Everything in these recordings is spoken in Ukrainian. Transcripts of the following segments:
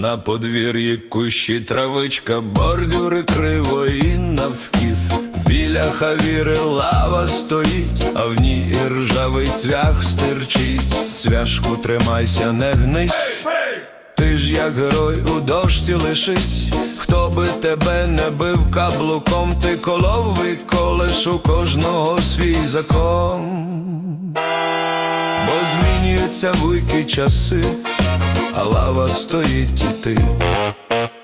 На подвір'ї кущі травичка, бордюри криво і навскіз. Біля хавіри лава стоїть, а в ній і ржавий цвях стирчить. Цвяшку тримайся, не гнись. Ти ж як герой у дошці лишись, хто би тебе не бив каблуком, ти колов виколеш у кожного свій закон. Бо змінюються вуйки часи, а лава стоїть і ти.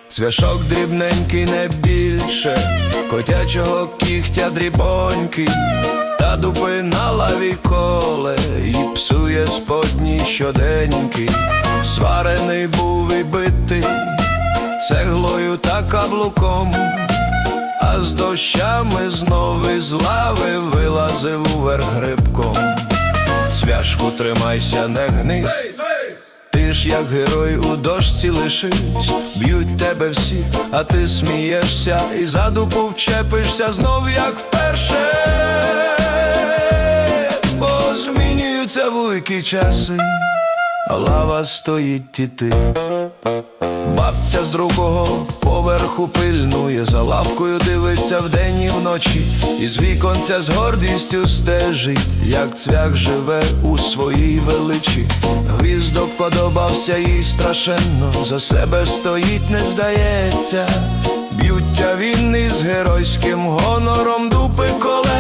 Цвяшок дрібненький не більше, котячого кігтя дрібонький, та дупи на лаві коле і псує сподні щоденький. Сварений був і битий цеглою та каблуком, а з дощами знов із лави вилазив уверх грибком. Цвяшку тримайся, не гнись. Ж як герой у дошці лишись, б'ють тебе всі, а ти смієшся і за дупу знов, як вперше, бо змінюються вуйки часи, а лава стоїть і ти. Бабця з другого поверху пильнує, за лавкою дивиться вдень і вночі, і з віконця з гордістю стежить, як цвях живе у своїй величі. Гвіздок подобався їй страшенно, за себе стоїть, не здається. Б'юття він із геройським гонором дупи коле,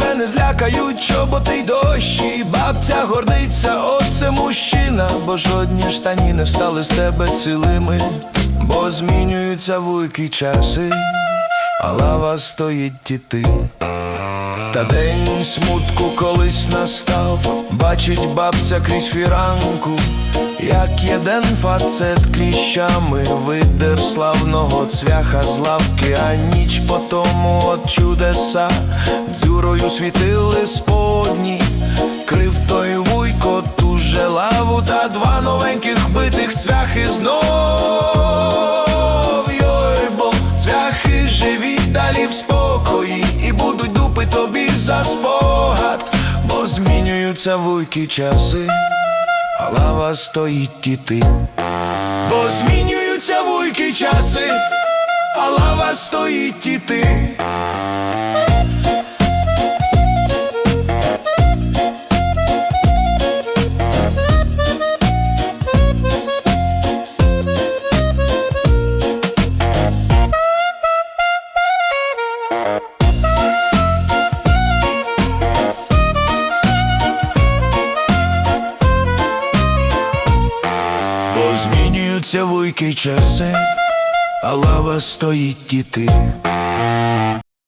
тебе не злякають чоботи й дощі. Бабця гордиться, оце мужчина, бо жодні штані не встали з тебе цілими, бо змінюються вуйки часи, а лава стоїть і ти. Та день смутку колись настав, бачить бабця крізь фіранку, єден фацет кліщами видер славного цвяха з лавки, а ніч по тому от чудеса дзюрою світили сподні, крив той вуйко ту же лаву та два новеньких битих цвяхи знов. Йой, бо цвяхи живіть далі в спокої і будуть дупи тобі за спогад, бо змінюються вуйки часи, а лава стоїть і ти. Бо змінюються вуйки часи, а лава стоїть і змінюються вуйки часи, а лава стоїть і ти.